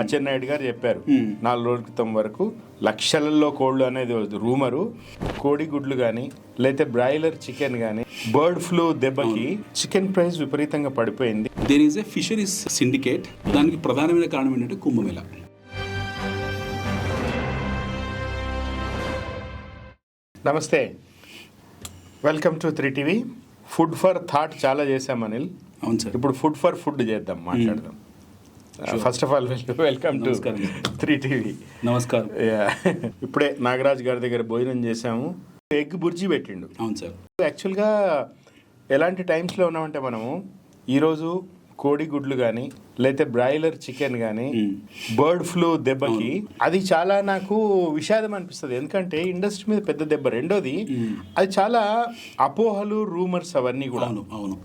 అచ్చెన్నాయుడు గారు చెప్పారు. నాలుగు రోజుల క్రితం వరకు లక్షలలో కోళ్ళు అనేది రూమరు కోడి గుడ్లు కానీ లేకపోతే బ్రాయిలర్ చికెన్ కానీ బర్డ్ ఫ్లూ దెబ్బకి చికెన్ ప్రైస్ విపరీతంగా పడిపోయింది. There is a fisheries syndicate దానికి ప్రధానమైన కారణం ఏంటంటే కుంభమేళ. నమస్తే. Welcome to three TV food for thought చాలా చేశాం అనిల్. అవును సార్ ఇప్పుడు ఫుడ్ ఫర్ ఫుడ్ చేద్దాం మాట్లాడదాం. First of all welcome to. Three TV నమస్కారం ఇప్పుడే నాగరాజ్ గారి దగ్గర భోజనం చేసాము ఎగ్ బుర్జీ పెట్టిండు. అవును సార్ యాక్చువల్గా ఎలాంటి టైమ్స్లో ఉన్నామంటే మనము ఈరోజు కోడి గుడ్లు కానీ లేకపోతే బ్రాయిలర్ చికెన్ కానీ. బర్డ్ ఫ్లూ దెబ్బకి అది చాలా నాకు విషాదం అనిపిస్తుంది ఎందుకంటే ఇండస్ట్రీ మీద పెద్ద దెబ్బ రెండోది. అది చాలా అపోహలు రూమర్స్ అవన్నీ కూడా అవును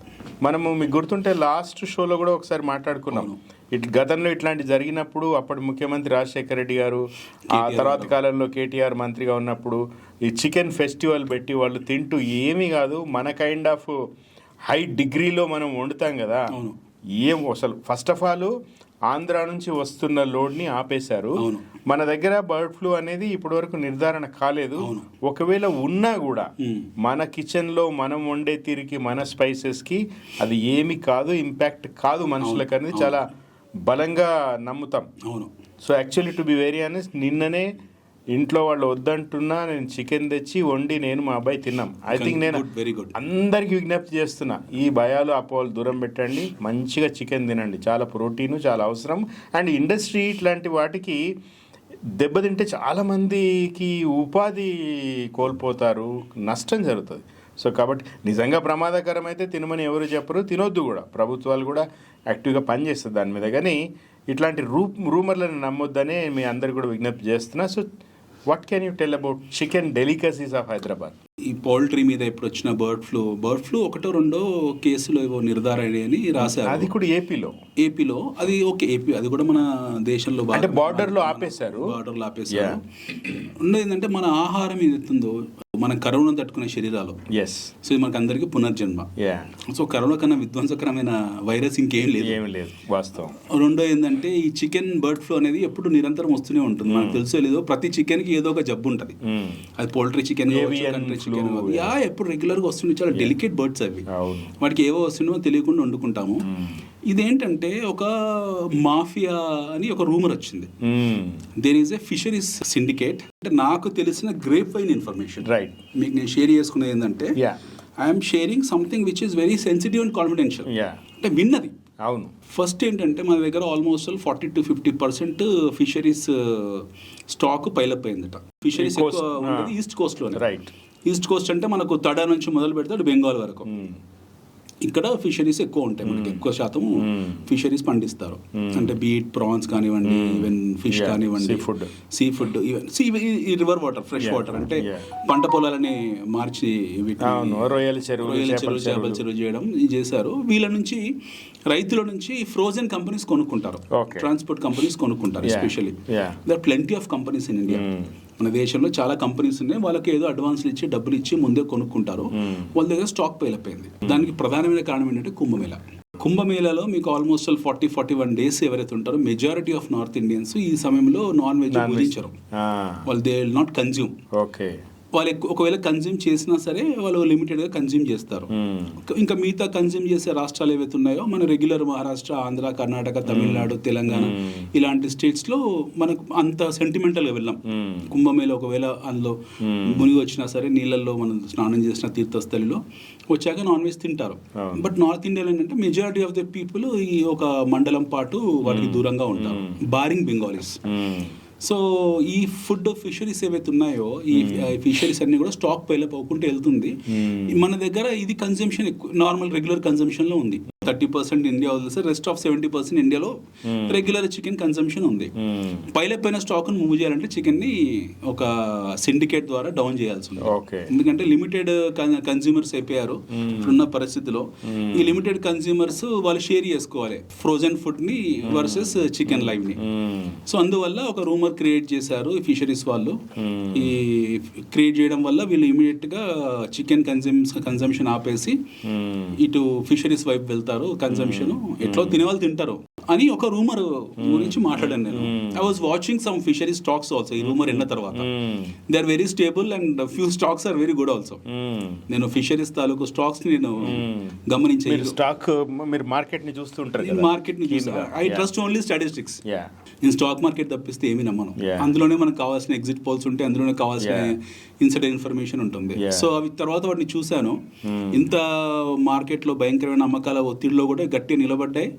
మనము మీకు గుర్తుంటే లాస్ట్ షోలో కూడా ఒకసారి మాట్లాడుకున్నాం. ఇట్ గతంలో ఇట్లాంటి జరిగినప్పుడు అప్పటి ముఖ్యమంత్రి రాజశేఖర రెడ్డి గారు ఆ తర్వాత. కాలంలో కేటీఆర్ మంత్రిగా ఉన్నప్పుడు ఈ చికెన్ ఫెస్టివల్ పెట్టి వాళ్ళు తింటూ ఏమీ కాదు మన కైండ్ ఆఫ్ హై డిగ్రీలో మనం వండుతాం కదా. ఏం అసలు ఫస్ట్ ఆఫ్ ఆల్ ఆంధ్ర నుంచి వస్తున్న లోడ్ని ఆపేశారు. మన దగ్గర బర్డ్ ఫ్లూ అనేది ఇప్పటివరకు నిర్ధారణ కాలేదు. ఒకవేళ ఉన్నా కూడా. మన కిచెన్లో మనం వండే తీరికి మన స్పైసెస్కి అది ఏమి కాదు ఇంపాక్ట్ కాదు మనుషులకు అనేది చాలా బలంగా నమ్ముతాం అవును so actually to be very honest నిన్ననే ఇంట్లో వాళ్ళు వద్దంటున్నా నేను చికెన్ తెచ్చి వండి నేను మా అబ్బాయి తిన్నాం. ఐ థింక్ నేను very good. అందరికి విజ్ఞప్తి చేస్తున్నా. ఈ భయాలు అపోహలు దూరం పెట్టండి. మంచిగా చికెన్ తినండి. చాలా ప్రోటీన్ చాలా అవసరం. అండ్ ఇండస్ట్రీ ఇట్లాంటి వాటికి దెబ్బతింటే చాలా మందికి ఉపాధి కోల్పోతారు. నష్టం జరుగుతుంది. సో కాబట్టి నిజంగా ప్రమాదకరం అయితే తినమని ఎవరు చెప్పరు. తినొద్దు కూడా. ప్రభుత్వాలు కూడా యాక్టివ్గా పనిచేస్తుంది దాని మీద. కానీ ఇట్లాంటి రూ రూమర్లను నమ్మొద్దనే మీ అందరు కూడా విజ్ఞప్తి చేస్తున్నా. So what can you tell about chicken delicacies of Hyderabad ఈ పౌల్ట్రీ మీద ఇప్పుడు వచ్చిన బర్డ్ ఫ్లూ బర్డ్ ఫ్లూ ఒకటో రెండో కేసులు ఏవో నిర్ధారణ అని రాశారు. అది కూడా ఏపీలో ఏపీలో అది ఓకే ఏపీ అది కూడా మన దేశంలో అంటే border లో ఆపేశారు. బార్డర్లో ఆపేశారు. ఉండేది ఏంటంటే మన ఆహారం ఏదైతుందో మన కరోనా తట్టుకునే శరీరాలు. ఎస్ సో ఇది మనకు అందరికీ పునర్జన్మ. సో కరోనా కన్నా విధ్వంసకరమైన వైరస్ ఇంకేం లేదు. ఏమి లేదు వాస్తవం. రెండో ఏంటంటే ఈ చికెన్ బర్డ్ ఫ్లూ అనేది ఎప్పుడు నిరంతరం వస్తూనే ఉంటుంది. మనకు తెలుసో లేదో ప్రతి చికెన్కి ఏదో ఒక జబ్బు ఉంటుంది. మ్మ్. అది పోల్ట్రీ చికెన్ చికెన్ యా ఎప్పుడు రెగ్యులర్గా వస్తుండే. చాలా డెలికేట్ బర్డ్స్ అవి. వాటికి ఏవో వస్తుండో తెలియకుండా వండుకుంటాము. ఇదేంటంటే ఒక మాఫియా అని ఒక రూమర్ వచ్చింది. There is a fisheries syndicate అంటే నాకు తెలిసిన గ్రేప్ వైన్ ఇన్ఫర్మేషన్ రైట్ మీకు నేను షేర్ చేసుకునేది ఏంటంటే I'm sharing something which is very sensitive and confidential yeah అంటే విన్నది. అవును. ఫస్ట్ ఏంటంటే మన దగ్గర almost forty to fifty percent fisheries stock pile up అయిందట. ఫిషరీస్. ఉండేది ఈస్ట్ కోస్ట్లోనే. రైట్ ఈస్ట్ కోస్ట్ అంటే మనకు తడ నుంచి మొదలు పెడితే బెంగాల్ వరకు. ఇక్కడ ఫిషరీస్ ఎక్కువ ఉంటాయి మనకి. ఎక్కువ శాతం ఫిషరీస్ పండిస్తారు. అంటే బీట్ ప్రాన్స్ కానివ్వండి ఈవెన్ ఫిష్ కానివ్వండి seafood. సీ ఫుడ్ ఈవెన్ ఈ రివర్ వాటర్ ఫ్రెష్ వాటర్ అంటే. పంట పొలాలని మార్చి రొయ్యల చెరువు చేపల చెరువు చేయడం చేశారు. వీళ్ళ నుంచి రైతుల నుంచి ఫ్రోజన్ కంపెనీస్ కొనుక్కుంటారు. ట్రాన్స్పోర్ట్ కంపెనీస్ కొనుక్కుంటారు especially yeah. There plenty of companies in India. మన దేశంలో చాలా కంపెనీస్ ఉన్నాయి వాళ్ళకి ఏదో అడ్వాన్స్లు ఇచ్చి డబ్బులు ఇచ్చి ముందే కొనుక్కుంటారు. వాళ్ళ దగ్గర స్టాక్ అయిపోయింది దానికి ప్రధానమైన కారణం ఏంటంటే కుంభమేళ. కుంభమేళలో మీకు almost forty forty one days ఎవరైతే ఉంటారో మెజారిటీ ఆఫ్ నార్త్ ఇండియన్స్ ఈ సమయంలో నాన్ వెజ్. భుజించరు వాళ్ళు దే నాట్ కన్జ్యూమ్ ఓకే వాళ్ళు ఒకవేళ కన్జ్యూమ్ చేసినా సరే వాళ్ళు లిమిటెడ్గా కన్జ్యూమ్ చేస్తారు. ఇంకా- ఇంకా మిగతా కన్జ్యూమ్ చేసే రాష్ట్రాలు ఏవైతే ఉన్నాయో మన రెగ్యులర్ మహారాష్ట్ర ఆంధ్ర కర్ణాటక తమిళనాడు తెలంగాణ ఇలాంటి స్టేట్స్లో మనకు అంత సెంటిమెంటల్గా వెళ్ళాం. కుంభమేళ ఒకవేళ అందులో మునిగి వచ్చినా సరే నీళ్ళల్లో మనం స్నానం చేసిన తీర్థస్థలిలో వచ్చాక నాన్ వెజ్ తింటారు. బట్ నార్త్ ఇండియాలో ఏంటంటే మెజారిటీ ఆఫ్ ద పీపుల్ ఈ ఒక మండలం పాటు వాటికి దూరంగా ఉంటారు. బారింగ్ బెంగాలీస్ సో ఈ ఫుడ్ ఫిషరీస్ ఏవైతే ఉన్నాయో ఈ ఫిషరీస్ అన్ని కూడా స్టాక్ పైలప్ అవ్వకుంటూ వెళ్తుంది. మన దగ్గర ఇది కన్సంప్షన్ ఎక్కువ నార్మల్ రెగ్యులర్ కన్సంప్షన్లో ఉంది. థర్టీ పర్సెంట్ ఇండియా వదిలేస్తే రెస్ట్ ఆఫ్ సెవెంటీ పర్సెంట్ ఇండియాలో రెగ్యులర్ చికెన్ కన్సంప్షన్ ఉంది. పైలప్ అయిన స్టాక్ మూవ్ చేయాలంటే చికెన్ని ఒక సిండికేట్ ద్వారా డౌన్ చేయాల్సి ఉంది. ఎందుకంటే లిమిటెడ్ కన్స్యూమర్స్ అయిపోయారు ఇప్పుడున్న పరిస్థితిలో. ఈ లిమిటెడ్ కన్స్యూమర్స్ వాళ్ళు షేర్ చేసుకోవాలి. ఫ్రోజన్ ఫుడ్ని వర్సెస్ చికెన్ లైవ్ని. సో అందువల్ల ఒక రూమర్ క్రియేట్ చేశారు ఈ ఫిషరీస్ వాళ్ళు. ఈ క్రియేట్ చేయడం వల్ల వీళ్ళు ఇమీడియట్గా చికెన్ కన్సూమ్ కన్సంప్షన్ ఆపేసి ఇటు ఫిషరీస్ వైపు వెళ్తారు. కన్సంప్షన్. ఎట్లా తినే వాళ్ళు తింటారు. అని ఒక రూమర్ గురించి మాట్లాడాను నేను. I was watching some fishery stocks also ఈ రూమర్ విన్న తర్వాత. They are very stable and few stocks are very good also నేను ఫిషరీస్ తాలూకు స్టాక్స్ని నేను గమనించే స్టాక్ మీరు మార్కెట్ని చూస్తుంటారు మార్కెట్ని చూసా ఐ ట్రస్ట్ ఓన్లీ స్టాటిస్టిక్స్ నేను స్టాక్ మార్కెట్ తప్పిస్తే ఏమీ నమ్మను. అందులోనే మనకు కావాల్సిన ఎగ్జిట్ పోల్స్ ఉంటే అందులోనే కావాల్సిన ఇన్సిడెంట్ ఇన్ఫర్మేషన్ ఉంటుంది. సో అవి తర్వాత వాటిని చూశాను. ఇంత మార్కెట్లో భయంకరమైన అమ్మకాల ఒత్తిడిలో కూడా గట్టిగా నిలబడ్డాయి.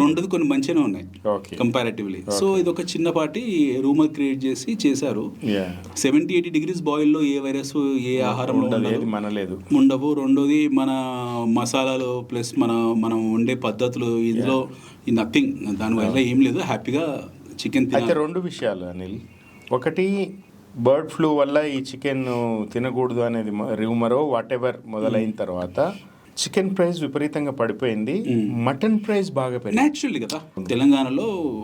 రెండోది కొన్ని మంచిగానే ఉన్నాయి ఓకే కంపారిటివ్లీ సో ఇది ఒక చిన్నపాటి రూమర్ క్రియేట్ చేసి చేశారు. సెవెంటీ ఎయిటీ డిగ్రీస్ బాయిల్లో ఏ వైరస్ ఏ ఆహారంలో ఉండదు ఉండవు. రెండోది మన మసాలాలు ప్లస్ మన మనం వండే పద్ధతులు ఇందులో నథింగ్ దానివల్ల ఏం లేదు హ్యాపీగా చికెన్ అయితే రెండు విషయాలు అనిల్. ఒకటి బర్డ్ ఫ్లూ వల్ల ఈ చికెన్ తినకూడదు అనేది రూమరో వాట్ ఎవర్ మొదలైన తర్వాత చికెన్ ప్రైస్ విపరీతంగా పడిపోయింది. మటన్ ప్రైస్ బాగా పెరిగింది. కదా. తెలంగాణలో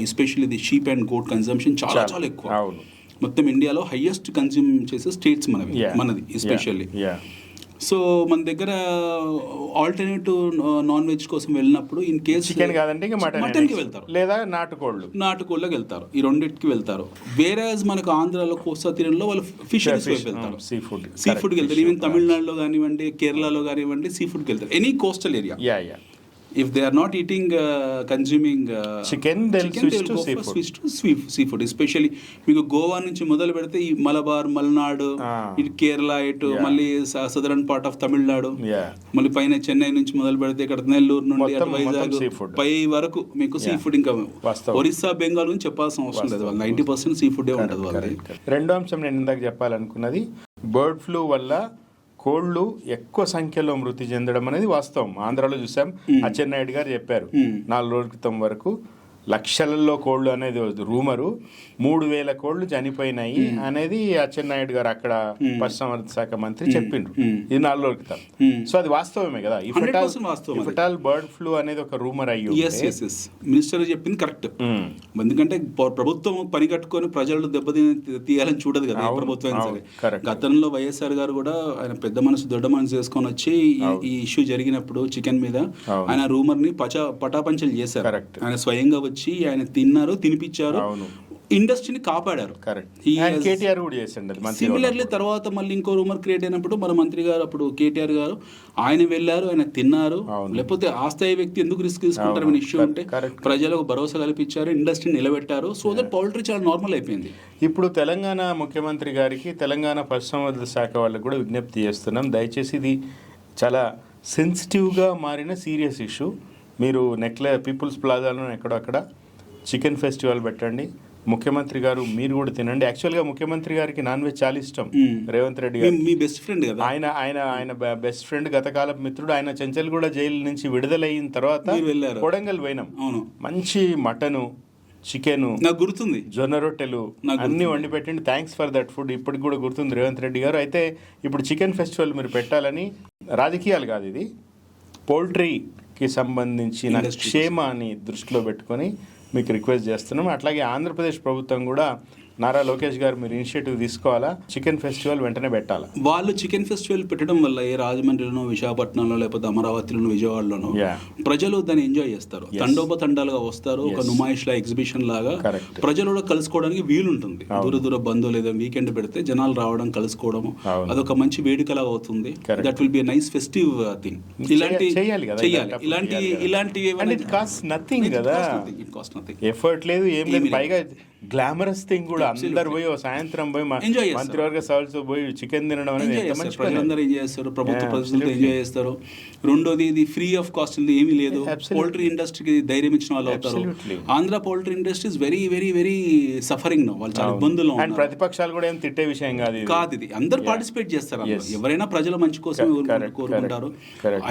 especially the sheep and goat consumption చాలా చాలా. ఎక్కువ. మొత్తం ఇండియాలో హైయెస్ట్ కన్జ్యూమ్ చేసే స్టేట్స్ మనవి. మనది ఎస్పెషల్లీ సో మన దగ్గర ఆల్టర్నేటివ్ నాన్ వెజ్ కోసం వెళ్ళినప్పుడు ఇన్ కేస్ చికెన్ కాదంటే మటన్కి వెళ్తారు. లేదా నాటుకోళ్ళు. నాటుకోళ్ళకి వెళ్తారు. ఈ రెండింటికి వెళ్తారు. వేరే మనకు ఆంధ్రాలో కోస్తా తీరంలో వాళ్ళు ఫిషరీస్ వైపు వెళ్తారు. సీ ఫుడ్ సీ ఫుడ్కి వెళ్తారు. ఈవెన్ తమిళనాడులో కానివ్వండి కేరళలో కానివ్వండి సీ ఫుడ్కి వెళ్తారు. Any coastal area yeah yeah if they are not eating consuming Chicken, they'll switch to seafood. Switch to sea food especially మీకు గోవా నుంచి మొదలు పెడితే ఈ మలబార్ మలనాడు Ah. ఇటు కేరళ ఇటు Yeah. మళ్ళీ సదరన్ పార్ట్ ఆఫ్ తమిళనాడు మళ్ళీ పైన చెన్నై నుంచి మొదలు పెడితే ఇక్కడ నెల్లూరు నుండి అటు వైజాగ్ మొత్తం seafood. పై వరకు మీకు సీ. ఫుడ్ ఇంకా వాస్తవం. ఒరిస్సా బెంగాల్ గురించి చెప్పాల్సిన అవసరం లేదు వాళ్ళు నైన్టీ పర్సెంట్ సీ ఫుడ్ ఉంటుంది వాళ్ళది రెండో అంశం నేను ఇందాక చెప్పాలనుకున్నది బర్డ్ ఫ్లూ వల్ల కోళ్ళు ఎక్కువ సంఖ్యలో మృతి చెందడం అనేది వాస్తవం. ఆంధ్రాలో చూసాం. అచ్చెన్నాయుడు గారు చెప్పారు. నాలుగు రోజుల క్రితం వరకు లక్షలలో కోళ్ళు అనేది రూమరు మూడు వేల కోళ్ళు చనిపోయినాయి అనేది అచ్చెన్నాయుడు గారు అక్కడ పశుసంవర్ధక శాఖ మంత్రి చెప్పిండ్రు. ఇది నాలుగు రోజుల క్రితం. సో అది వాస్తవమే కదా 100% వాస్తవం అది. ఇఫటాల్ బర్డ్ ఫ్లూ అనేది ఒక రూమర్ అయ్యి మినిస్టర్ చెప్పింది కరెక్ట్. ఎందుకంటే ప్రభుత్వం పని కట్టుకొని ప్రజలు దెబ్బతిని తీయాలని చూడదు కదా ప్రభుత్వం సరే. గతంలో వైఎస్ఆర్ గారు కూడా ఆయన పెద్ద మనసు దొడ్డ మనసు చేసుకొని వచ్చి ఈ- ఇష్యూ జరిగినప్పుడు చికెన్ మీద. ఆయన రూమర్ని పచ పటాపంచలు చేశారు. ఆయన స్వయంగా వచ్చి ఆయన తిన్నారు తినిపించారు. ఇండస్ట్రీని కాపాడారు. కేటీఆర్ కూడా చేసిండు సిమిలర్లీ తర్వాత మళ్ళీ ఇంకో రూమర్ క్రియేట్ అయినప్పుడు మన మంత్రి గారు అప్పుడు కేటీఆర్ గారు ఆయన వెళ్ళారు ఆయన తిన్నారు. లేకపోతే ఆ స్థాయి వ్యక్తి ఎందుకు రిస్క్ తీసుకుంటారు అవును. ఇష్యూ ఉంటే correct. ప్రజలకు భరోసా కల్పించారు ఇండస్ట్రీని నిలబెట్టారు. సో దట్ పౌల్ట్రీ చాలా నార్మల్ అయిపోయింది. ఇప్పుడు తెలంగాణ ముఖ్యమంత్రి గారికి తెలంగాణ పశుసంవర్ధక శాఖ వాళ్ళకి కూడా విజ్ఞప్తి చేస్తున్నాం. దయచేసి ఇది చాలా సెన్సిటివ్గా మారిన సీరియస్ ఇష్యూ మీరు నెక్లే పీపుల్స్ ప్లాజాలో ఎక్కడో అక్కడ చికెన్ ఫెస్టివల్ పెట్టండి. ముఖ్యమంత్రి గారు మీరు కూడా తినండి. యాక్చువల్గా ముఖ్యమంత్రి గారికి నాన్ వెజ్ చాలా ఇష్టం. రేవంత్ రెడ్డి గారు మీ బెస్ట్ ఫ్రెండ్ కదా? ఆయన ఆయన ఆయన బెస్ట్ ఫ్రెండ్ గతకాలపు మిత్రుడు. ఆయన చెంచల్గూడ జైలు నుంచి విడుదలైన తర్వాత. కొడంగల్ పోయినాం. మంచి మటను చికెను నాకు గుర్తుంది. జొన్న రొట్టెలు అన్ని వండి పెట్టండి. థ్యాంక్స్ ఫర్ దట్ ఫుడ్ ఇప్పటికి కూడా గుర్తుంది రేవంత్ రెడ్డి గారు. అయితే ఇప్పుడు చికెన్ ఫెస్టివల్ మీరు పెట్టాలని రాజకీయాలు కాదు ఇది. పౌల్ట్రీకి సంబంధించిన క్షేమాన్ని దృష్టిలో పెట్టుకొని మీకు రిక్వెస్ట్ చేస్తున్నాం. అట్లాగే ఆంధ్రప్రదేశ్ ప్రభుత్వం కూడా నారా లోకేష్ గారు మీరు ఇనిషియేటివ్ తీసుకోవాలా చికెన్ ఫెస్టివల్ వెంటనే పెట్టాలా వాళ్ళు చికెన్ ఫెస్టివల్ పెట్టడం వల్ల ఏ రాజమండ్రిలోనో విశాఖపట్నంలో లేకపోతే అమరావతిలోనో విజయవాడలోనో. ప్రజలు దాన్ని ఎంజాయ్ చేస్తారు. తండోపతండాలుగా వస్తారు ఒక. నుమాయిష్ లా ఎగ్జిబిషన్ లాగా. ప్రజలు కూడా కలుసుకోవడానికి వీలుంటుంది. దూర దూర బంధువులు ఏదో వీకెండ్ పెడితే జనాలు రావడం కలుసుకోవడం అవును. అదొక మంచి వేడుకలాగా అవుతుంది Correct. That will be nice festive thing ఇలాంటి చేయ- చేయాలి కదా, ఇలాంటి కదా. ఇలాంటివి కదా. కాస్ట్ నథింగ్ ఎఫర్ట్ లేదు ఏం లేదు లేదు. పైగా గ్లామరస్ థింగ్ కూడా. అందరు పోయి సాయంత్రం పోయి. మంత్రివర్గ సభలతో పోయి చికెన్ తినడం అనేది ప్రజలందరూ ఎంజాయ్ చేస్తారు ప్రభుత్వ. ఎంజాయ్ చేస్తారు రెండోది ఇది ఫ్రీ ఆఫ్ కాస్ట్ ఉంది ఏమీ లేదు. పౌల్ట్రీ ఇండస్ట్రీకి ధైర్యం ఇచ్చిన వాళ్ళు అవుతారు. Andhra poultry industry is very very very suffering no వాళ్ళు చాలా ఉన్నారు ప్రతిపక్షాలు కూడా ఏం తిట్టే విషయం కాదు ఇది. కాదు ఇది అందరు. పార్టిసిపేట్ చేస్తారు. ఎవరైనా ప్రజల మంచి కోసం కోరుకుంటారు-.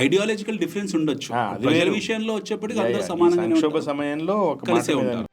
ఐడియాలజికల్ డిఫరెన్స్ ఉండొచ్చు Ah, ప్రజల. విషయంలో వచ్చేప్పటికి అందరూ ఉంటారు. సమయంలో కలిసే ఉంటారు